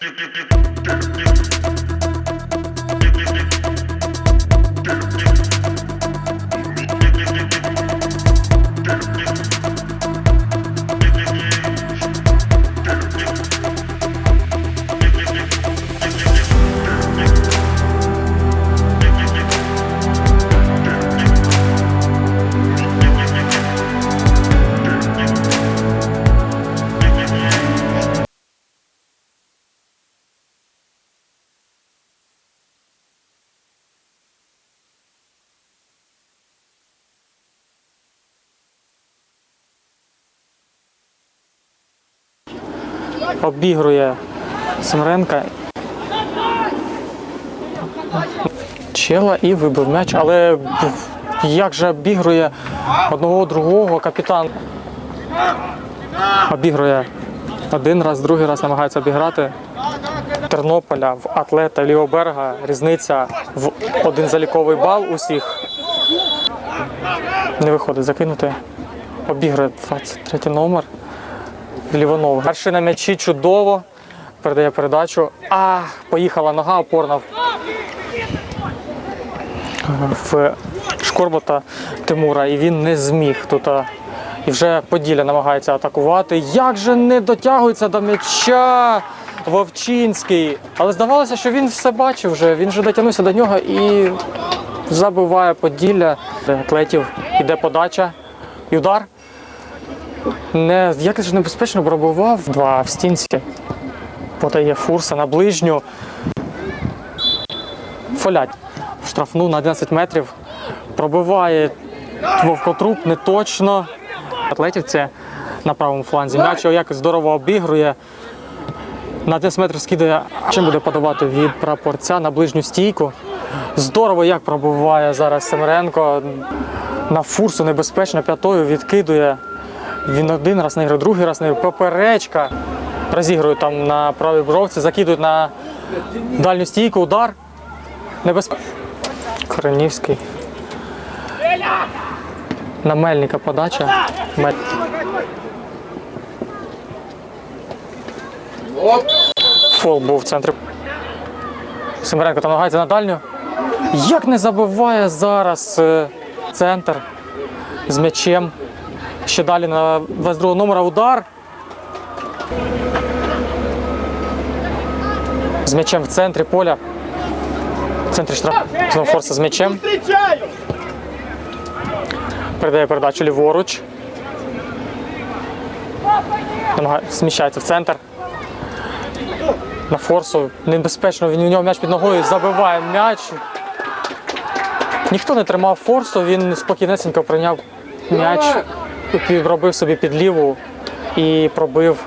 do do do do do обігрує Семренка. Чела і вибив м'яч, але як же обігрує одного другого капітан. Обігрує один раз, другий раз намагається обіграти. Тернополя в атлета Лівоберга різниця в один заліковий бал усіх. Не виходить закинути. Обігрує 23 номер. Лівонов. Перший на м'ячі чудово. Передає передачу. А, поїхала нога опорна. В Шкорбота Тимура, і він не зміг тут. І вже Поділля намагається атакувати. Як же не дотягується до м'яча Вовчинський. Але здавалося, що він все бачив вже. Він вже дотягнувся до нього і забиває Поділля. Атлетів іде подача. І удар. Не, як ж небезпечно пробував два в стінці. Подає фурса на ближню. Фолять. В штрафну на 11 метрів. Пробиває вовкотруп не точно. Атлетів це на правому фланзі. М'яч його якось здорово обігрує. На 10 метрів скидає, чим буде подавати від прапорця на ближню стійку. Здорово як пробиває зараз Семеренко. На фурсу небезпечно п'ятою відкидує. Він один раз не грає, другий раз не грає. Поперечка. Розігрують там на правій бровці, закидують на дальню стійку, удар. Небезпечно. Коренівський. На Мельника подача. Фол був в центрі. Семеренко там намагається на дальню. Як не забиває зараз е, центр з м'ячем. Ще далі на 22 номера удар. З м'ячем в центрі поля. В центрі штраф. Знову форса з м'ячем. Передає передачу ліворуч. Сміщається в центр. На форсу. Небезпечно. Він у нього м'яч під ногою забиває м'яч. Ніхто не тримав форсу, він спокійнесенько прийняв м'яч, робив собі підліву і пробив